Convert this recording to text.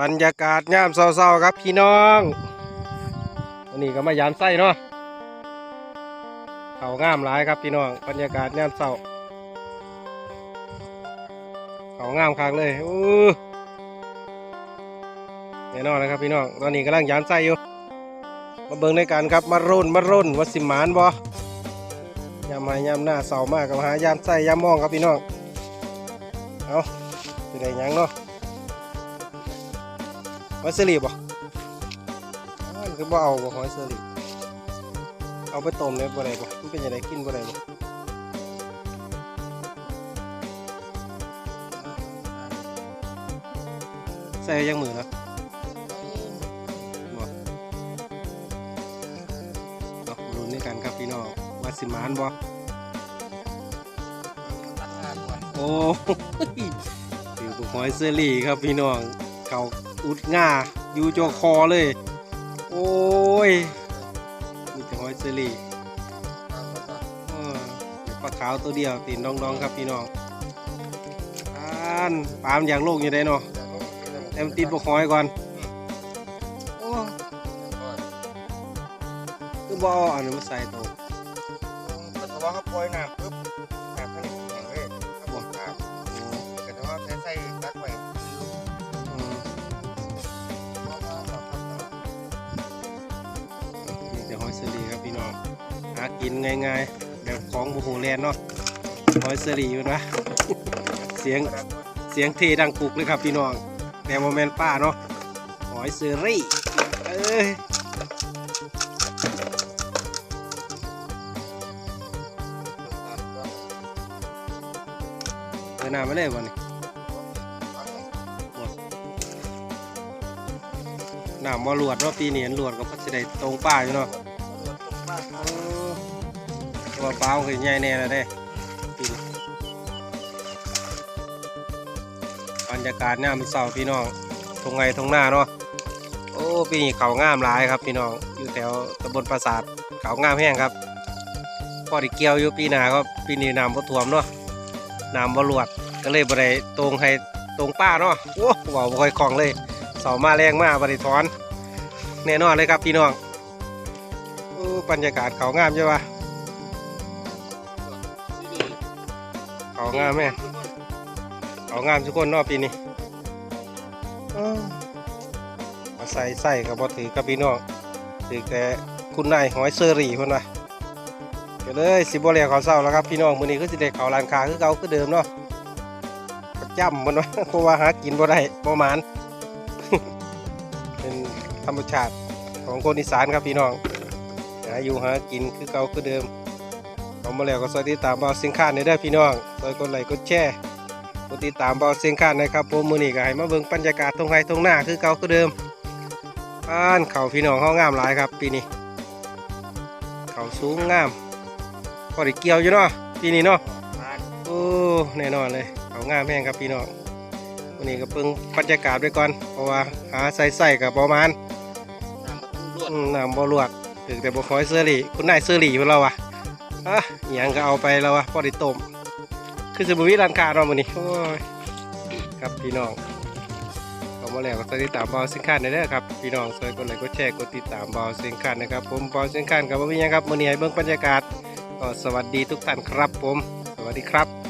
บรรยากาศยามเศร้าๆครับพี่น้องวันนี้ก็มายามไส้เนาะเขางามหลายครับพี่น้อง บรรยากาศยามเศร้าเขางามคักเลยอู้แน่นอนนะครับพี่น้อง ตอนนี้กำลังยามไส้อยู่ มาเบิ่งในการครับ มารุ่นมารุ่นว่าสิมานบ่ยามหายามหน้าเศร้ามากกับหายามไส้ยามมองครับพี่น้อง เอาเป็นไงยังเนาะ หอยเสลีบ่อันคือบ่เอาบ่หอยเสลีเอาไปต้มเลยบ่ได้บ่มันเป็นยังไงกินบ่ได้บ่ใส่ยังมือนะบ่เอาลุ้นด้วยกันครับพี่น้องว่าสิหมานบ่โอ้ยถือบุกหอยเสลีครับพี่น้องเขา อุดง่าอยู่จอคอเลย โอ้ยมีแต่หอยเซรีเออเดี๋ยวปลาขาวตัวเดียวตีนดองๆครับพี่น้องปานปามอย่ากโลกอยู่ได้เนาะแต่มันติดบกหอยก่อนโอ้คือบ่อาอันนี้มาใส่ตัวก็ถือว่าเขาปล่อยน้ำปุ๊บ กินง่ายๆ แบบของบูฮูแลนเนาะหอยเซรีอยู่นะเสียงเสียงเทดังกุกเลยครับพี่น้องแต่โมเมนต์ป้าเนาะหอยเซอรี่เอ้ยเดินหน้ามาเลยวันนี้หน้ามาหลวดเนาะปีนี้เห็นหลวดก็พัชได้ตรงป้าอยู่เนาะ ตัวเปล่าคือใหญ่แน่เลยเด้บรรยากาศเนี่ยามันเศร้าพี่น้องตรงไงตรงหน้าเนาะโอ้ปีนี้เขางามหลายครับ พี่น้องอยู่แถวตำบลปราสาทเขางามแห้งครับพอดีเกี่ยวอยู่ปีหน้าก็ปีนี้น้ำบ่ท่วมเนาะน้ำบ่หลวดก็เลยบ่ได้ตรงให้ตรงป้าเนาะโอ้ว้าบ่ค่อยคลองเลยเสามาแรงมากบริทอนแน่นอนเลยครับพี่น้องบรรยากาศเขางามใช่ปะ เขางามแม่เขางามทุกคนนอกปีนี้มาใส่ใส่กับบอถือกับพี่น้องถือแต่คุณนายหอยเซอรี่คนว่ะก็เลยสิบเรียเขาเศร้าแล้วครับพี่น้องมือนี้คือสิเด็กเขาลานคาคือเก่าคือเดิมเนาะประจำมันว่าเพราะว่าหากินบ่ได้ประมาณเป็นธรรมชาติของคนอีสานครับพี่น้องหาอยู่หากินคือเก่าคือเดิม เอามาแล้วก็สวัสดีตามเบาเสียงข้านได้อพี่น้องซอยกดไลค์กดแชร์กดติดตามเบาเสียงข้านนะครับผมมือนี้ก็ให้มาเบิ่งบรรยากาศตรงไห้ตรงหน้าคือเก่าคือเดิมบ้านเขาพี่น้องเขางามหลายครับ ปีนี้เขาสูงงามพอได้เกี่ยวอยู่เนาะปีนี้เนาะโอ้แน่นอนเลยเขางามแห้งครับพี่น้องวันนี้ก็เพิ่งบรรยากาศไว้ก่อนเพราะว่าหาใส่ใส่กับประมาณน้ำมันต้องรวดอืมน้ำบ่ลวกถึงแต่บ่คอยเสื้อหลีคุณนายเสื้อหลีของเราอะ อะหยังก็เอาไปแล้ววะพอได้ต้มคือสมุวิร้านค้าเนาะมื้อนี้โอ้ยครับพี่น้องก็มาแล้วก็ติดตามเบาสิงค้นได้เด้อครับพี่น้องช่วยกดไลค์กดแชร์กดติดตามเบาสิงค้นนะครับ ผมเบาสิงค้ากับบ่มีหยังครับมื้อนี้ให้เบิ่งบรรยากาศก็สวัสดีทุกท่านครับ ผม สวัสดีครับ